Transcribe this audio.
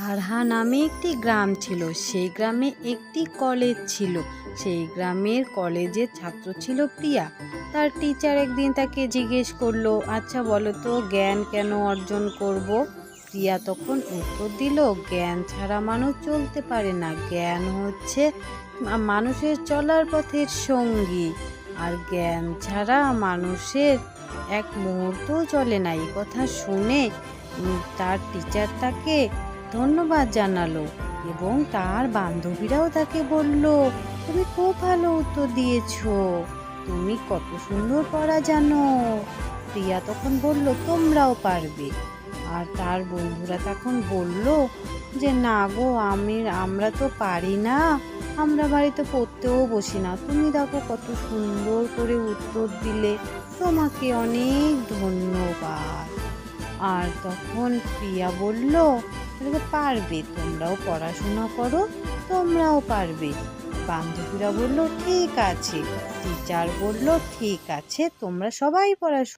হারহা নামে একটি গ্রাম ছিল। সেই গ্রামে একটি কলেজ ছিল। সেই গ্রামের কলেজের ছাত্র ছিল প্রিয়া। তার টিচার একদিন তাকে জিজ্ঞেস করল আচ্ছা বলো তো, জ্ঞান কেন অর্জন করব? প্রিয়া তখন উত্তর দিল, জ্ঞান ছাড়া মানুষ চলতে পারে না। জ্ঞান হচ্ছে মানুষের চলার পথের সঙ্গী। আর জ্ঞান ছাড়া মানুষের এক মুহূর্তও চলে না। এই কথা শুনে তার টিচার তাকে ধন্যবাদ জানালো এবং তার বান্ধবীরাও তাকে বলল, তুমি খুব ভালো উত্তর দিয়েছ। তুমি কত সুন্দর পড়া জানো। প্রিয়া তখন বলল, তোমরাও পারবে। আর তার বন্ধুরা তখন বলল, যে না গো, আমি, আমরা তো পারি না। আমরা বাড়িতে পড়তেও বসি না। তুমি দেখো কত সুন্দর করে উত্তর দিলে। তোমাকে অনেক ধন্যবাদ। আর তখন প্রিয়া বলল "তাহলে পারবে, তোমরাও পড়াশোনা করো, তোমরাও পারবে। বান্ধবীরা বলল, ঠিক আছে। টিচার বলল, ঠিক আছে, তোমরা সবাই পড়াশোনা